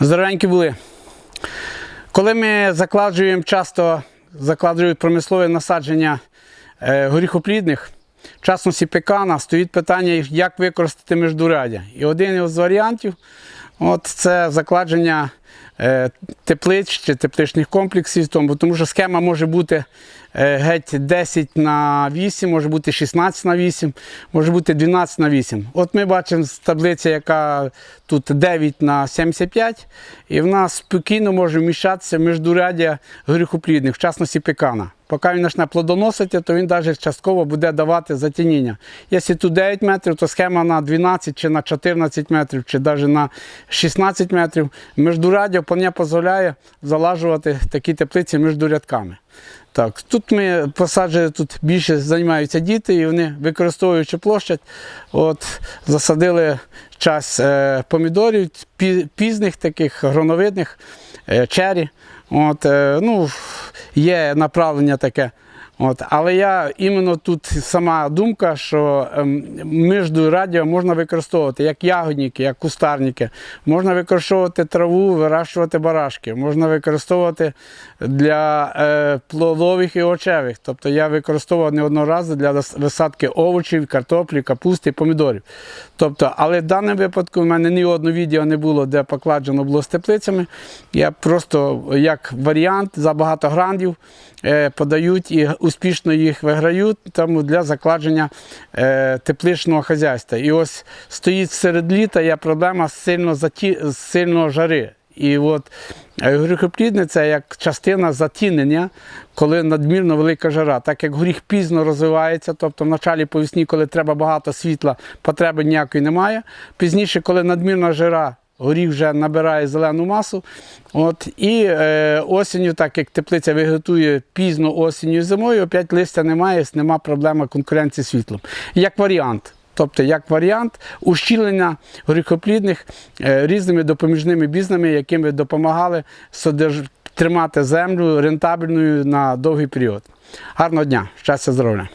Здоровенькі були. Коли ми закладжуємо, часто закладжують промислове насадження е, горіхоплідних, в частності пекана, стоїть питання, як використати міждурядя. І один із варіантів от це закладення е, теплиць чи тепличних комплексів, тому, тому що схема може бути е, геть 10 на 8, може бути 16 на 8, може бути 12 на 8. От ми бачимо таблиці, яка тут 9 на 75, і в нас спокійно може вміщатися міждурядя горіхоплідних, в частності пекана. Поки він почне плодоносити, то він навіть частково буде давати затініння. Якщо тут 9 метрів, то схема на 12 чи на 14 метрів, чи навіть на 16 метрів. Міждурядя вполне дозволяє залажувати такі теплиці між рядками. Так, тут ми посаджені, тут більше займаються діти, і вони, використовуючи площадь, от, засадили час е, помідорів, пізних таких гроновидних, е, чері. От, е, ну, є направлення таке. От, але я іменно тут сама думка, що ем, міжду радіо можна використовувати як ягодники, як кустарники, можна використовувати траву, вирощувати барашки, можна використовувати для е, плодових і овочевих. Тобто я використовував не одного разу для висадки овочів, картоплі, капусти, помідорів. Тобто, але в даному випадку в мене ні одного відео не було, де покладено було з теплицями. Я просто як варіант за багато грандів е, подають і успішно їх виграють тому для закладення е, тепличного хазяйства. І ось стоїть серед літа є проблема сильно, заті... сильно жари. І от е, горіхоплідне це як частина затінення, коли надмірно велика жара. Так як горіх пізно розвивається, тобто в началі по весні, коли треба багато світла, потреби ніякої немає. Пізніше, коли надмірна жара, горіх вже набирає зелену масу. От, і е, осінню, так як теплиця вегетує пізно осінню і зимою, опять листя немає, нема проблеми конкуренції з світлом. Як варіант. Тобто, як варіант ущільнення горіхоплідних е, різними допоміжними бізнами, якими допомагали содерж... тримати землю рентабельною на довгий період. Гарного дня, щастя, здоров'я!